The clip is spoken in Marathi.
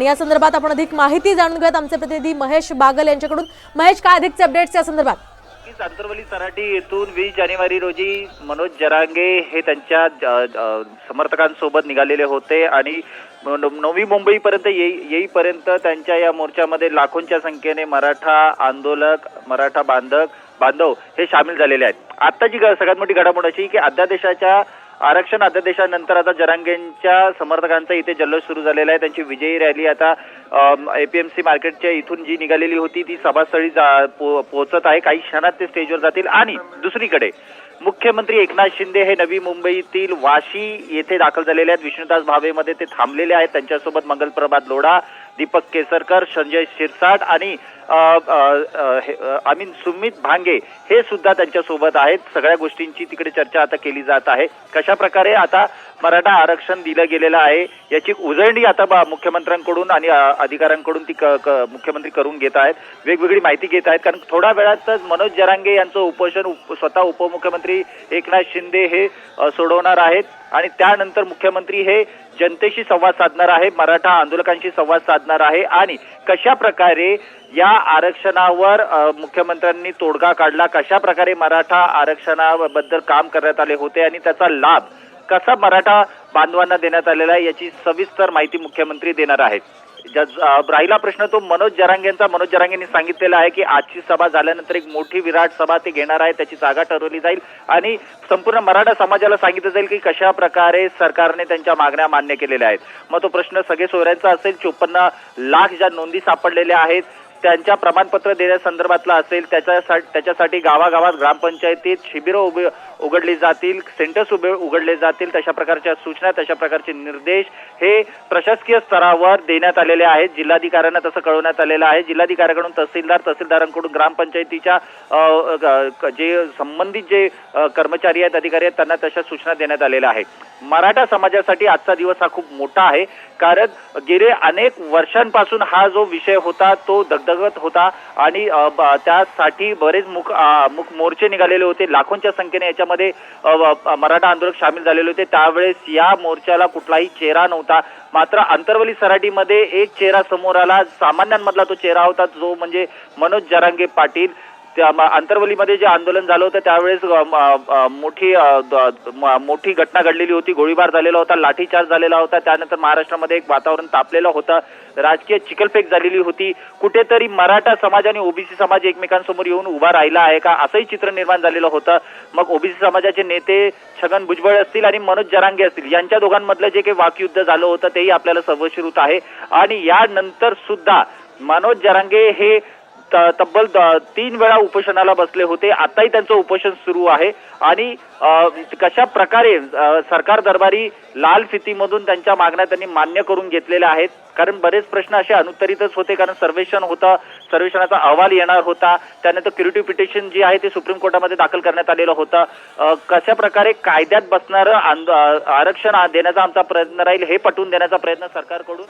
आणि या संदर्भात आपण अधिक माहिती जाणून घेऊयात आमचे प्रतिनिधी महेश बागल यांच्याकडून. महेश काय अधिकचे अपडेट्स या संदर्भात? नक्कीच आंतरवली सराटी येथून वीस जानेवारी रोजी मनोज जरांगे हे त्यांच्या समर्थकांसोबत निघालेले होते आणि न- नवी मुंबईपर्यंत येई येईपर्यंत त्यांच्या या मोर्चामध्ये लाखोंच्या संख्येने मराठा आंदोलक मराठा बांधक बांधव हे सामील झालेले आहेत. आत्ताची सगळ्यात मोठी घडामोड अशी की अध्यादेशाच्या आरक्षण अध्यादेशानंतर आता जरांगेंच्या समर्थकांचा इथे जल्लोष सुरू झालेला आहे. त्यांची विजयी रॅली आता एपीएमसी मार्केटच्या इथून जी निघालेली होती ती सभास्थळी जा- पो- पोहोचत आहे. काही क्षणात ते स्टेजवर जातील. आणि दुसरीकडे मुख्यमंत्री एकनाथ शिंदे हे नवी मुंबईतील वाशी येथे दाखल झालेले आहेत. विष्णुदास भावेमध्ये ते थांबलेले आहेत. त्यांच्यासोबत मंगलप्रभात लोढा दीपक केसरकर संजय शिरसाट आणि हे, आय मीन सुमित भांगे हे सुद्धा त्यांच्यासोबत आहेत. सगळ्या गोष्टींची तिकडे चर्चा आता केली जात आहे. कशा प्रकारे आता मराठा आरक्षण दिलं गेलेलं आहे याची उजळणी आता बा- मुख्यमंत्र्यांकडून आणि अधिकाऱ्यांकडून ती क- मुख्यमंत्री करून घेत आहेत. वेगवेगळी माहिती घेत आहेत. कारण थोड्या वेळातच मनोज जरांगे यांचं उपोषण उप- स्वतः उपमुख्यमंत्री एकनाथ शिंदे हे सोडवणार आहेत. आणि त्यानंतर मुख्यमंत्री हे जनतेशी संवाद साधणार आहे मराठा आंदोलकांशी संवाद साधणार आहे. आणि कशा प्रकारे या आरक्षणावर मुख्यमंत्र्यांनी तोडगा काढला. कशा प्रकारे मराठा आरक्षणाबद्दल काम करण्यात आले होते आणि त्याचा लाभ कसा मराठा बांधवांना देण्यात आलेला आहे याची सविस्तर माहिती मुख्यमंत्री देणार आहेत. ज्या- राहिला प्रश्न तो मनोज जरांगेंचा मनोज जरांगेंनी सांगितलेला आहे की आजची सभा झाल्यानंतर एक मोठी विराट सभा ते घेणार आहे त्याची जागा ठरवली जाईल आणि संपूर्ण मराठा समाजाला सांगितलं जाईल की कशा प्रकारे सरकारने त्यांच्या मागण्या मान्य केलेल्या आहेत. मग तो प्रश्न सगळे सोयऱ्यांचा असेल. चोपन्न लाख ज्या नोंदी सापडलेल्या आहेत त्यांच्या प्रमाणपत्र देण्यासंदर्भातला असेल त्याच्यासाठी त्याच्यासाठी गावागावात ग्रामपंचायतीत शिबिरं उभे उघडली जातील सेंटर्स उभे उघडले जातील तशा प्रकारच्या सूचना तशा प्रकारचे निर्देश हे प्रशासकीय स्तरावर देण्यात आलेले आहेत. जिल्हाधिकाऱ्यांना तसं कळवण्यात आलेलं आहे. जिल्हाधिकाऱ्याकडून तहसीलदार तहसीलदारांकडून ग्रामपंचायतीच्या जे संबंधित जे कर्मचारी आहेत अधिकारी आहेत त्यांना तशा सूचना देण्यात आलेल्या आहेत. मराठा समाजासाठी आजचा दिवस हा खूप मोठा आहे. कारण गेले अनेक वर्षांपासून हा जो विषय होता तो दगदगत होता आणि त्यासाठी बरेच मुख मुख मोर्चे निघालेले होते. लाखोंच्या संख्येने याच्यामध्ये मराठा आंदोलक सामील झालेले होते. त्यावेळेस या मोर्चाला कुठलाही चेहरा नव्हता. मात्र अंतर्वली सराटीमध्ये एक चेहरा समोर आला. सामान्यांमधला तो चेहरा होता जो म्हणजे मनोज जरांगे पाटील. त्या म- आंतरवलीमध्ये जे आंदोलन झालं होतं त्यावेळेस मोठी द- म- मोठी घटना घडलेली होती. गोळीबार झालेला होता लाठीचार्ज झालेला होता. त्यानंतर महाराष्ट्रामध्ये एक वातावरण तापलेलं होतं. राजकीय चिकलफेक झालेली होती. कुठेतरी मराठा समाज आणि ओबीसी समाज एकमेकांसमोर येऊन उभा राहिला आहे का? असंही चित्र निर्माण झालेलं होतं. मग ओबीसी समाजाचे नेते छगन भुजबळ असतील आणि मनोज जरांगे असतील यांच्या दोघांमधलं जे काही वाकयुद्ध झालं होतं तेही आपल्याला सर्वश्रुत आहे. आणि यानंतर सुद्धा मनोज जरांगे हे तब्बल द- तीन वेळा उपोषणाला बसले होते. आताही त्यांचं उपोषण सुरू आहे. आणि कशा प्रकारे सरकार दरबारी लाल फितीमधून त्यांच्या मागण्या त्यांनी मान्य करून घेतलेल्या आहेत? कारण बरेच प्रश्न असे अनुत्तरितच होते. कारण सर्वेक्षण होतं सर्वेक्षणाचा अहवाल येणार होता. त्यानंतर क्युरिटिव्ह पिटिशन जी आहे ते सुप्रीम कोर्टामध्ये दाखल करण्यात आलेलं होतं. कशा प्रकारे कायद्यात बसणारं आरक्षण देण्याचा आमचा प्रयत्न राहील हे पटवून देण्याचा प्रयत्न सरकारकडून?